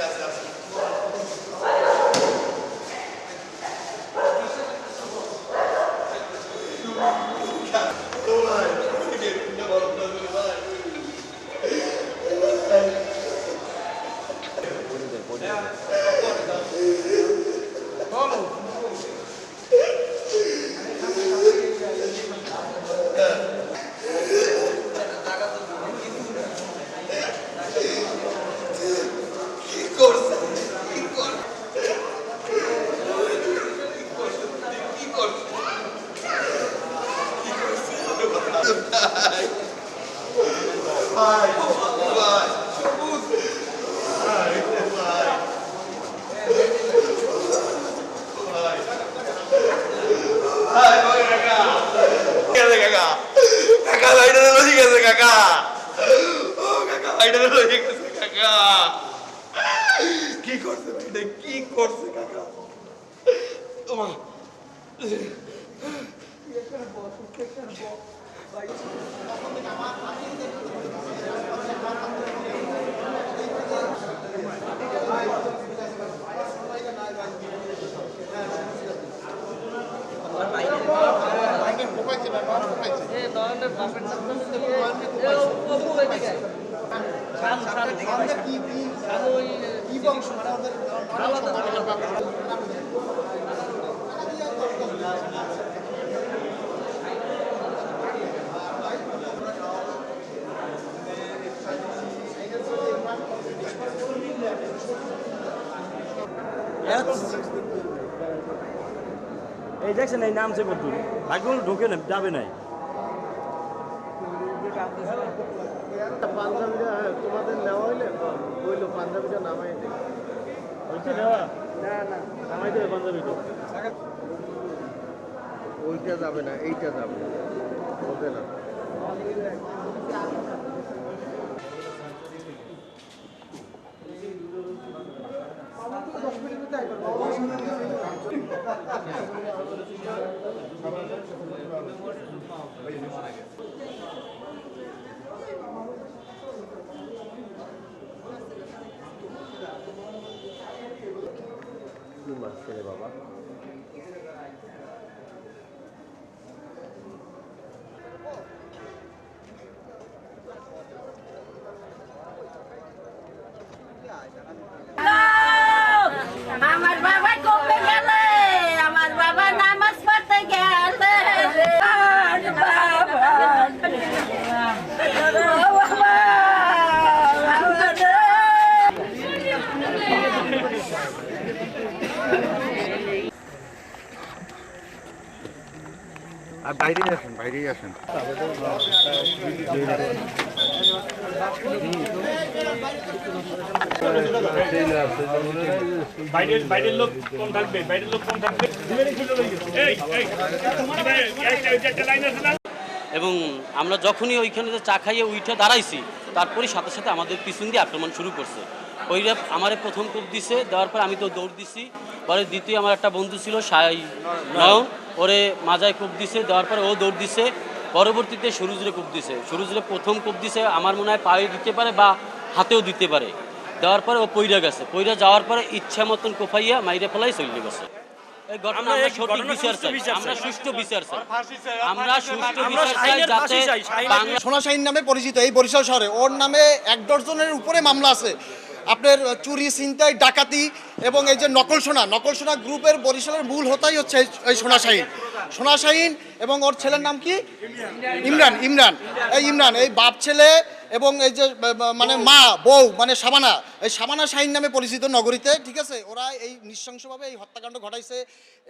আছে আছে আছে ও ভাই এটা বড় প্রবলেম ভাই কি করছে কি করছে কি করছে ভাই ভাই সবুজ ভাই ভাই ভাই ভাই ভাই কাকা গেছে কাকা কাকা লাইটা লই গেছে কাকা ও কাকা লাইটা লই গেছে কাকা কি করছে ভাইটা কি করছে কাকা ওমা এই দেখছেন এই নামছে বদুল ভাগ্যগুলো ঢুকে না যাবে নাই। পাঞ্জাবিটা হ্যাঁ, তোমাদের নেওয়া হইলে বলল পাঞ্জাবিটা নামাই দেওয়া না না। নামাই দেবে পাঞ্জাবি ওইটা যাবে না এইটা যাবে হবে না। কি মাছ Şöyle baba. আর বাইরে আসেন বাইরেই আসেন। বাইরের বাইরের লোক থাকবে বাইরের লোক থাকবে। এবং আমরা যখনই ওইখানে চা খাইয়ে উঠে দাঁড়াইছি তারপরে সাথে সাথে আমাদের পিছন দিয়ে আক্রমণ শুরু করছে। ওইরা আমারে প্রথম কূপ দিছে দেওয়ার পর আমি তো দৌড় দিছি। পরে দ্বিতীয় আমার একটা বন্ধু ছিল সাই নয়ন ওরে মাজায় কূপ দিছে দেওয়ার পরে ও দৌড় দিছে পরবর্তীতে সরুজরে কূপ দিছে। সরুজরে প্রথম কূপ দিছে আমার মনে হয় পায়ে দিতে পারে বা হাতেও দিতে পারে। দেওয়ার পরে ও পইরা গেছে। পইরা যাওয়ার পরে ইচ্ছা মতন কোফাইয়া মাইরে ফেলাই চলে গেছে। এই ঘটনা আমরা আমরা সঠিক বিচার চাই। আমরা সুষ্ঠু বিচার চাই। আমরা সুষ্ঠু বিচার চাই যাতে ফাঁসি চাই, শাহিনের- বাংলা সোনা নামে পরিচিত এই বরিশাল শহরে। ওর নামে এক ডজনের উপরে মামলা আছে। আপনার চুরি, ছিনতাই, ডাকাতি এবং এই যে নকল সোনা নকল সোনা গ্রুপের বরিশালের মূল হতাই হচ্ছে এই- সোনাশাহীন। সোনা শাহিন সোনা শাহিন এবং ওর ছেলের নাম কি? ইমরান ইমরান। এই ইমরান, এই বাপ ছেলে এবং এই যে মানে মা, বউ মানে সাবানা এই সাবানা শাহিন নামে পরিচিত নগরীতে, ঠিক আছে? ওরা এই নৃশংসভাবে এই হত্যাকাণ্ড ঘটাইছে।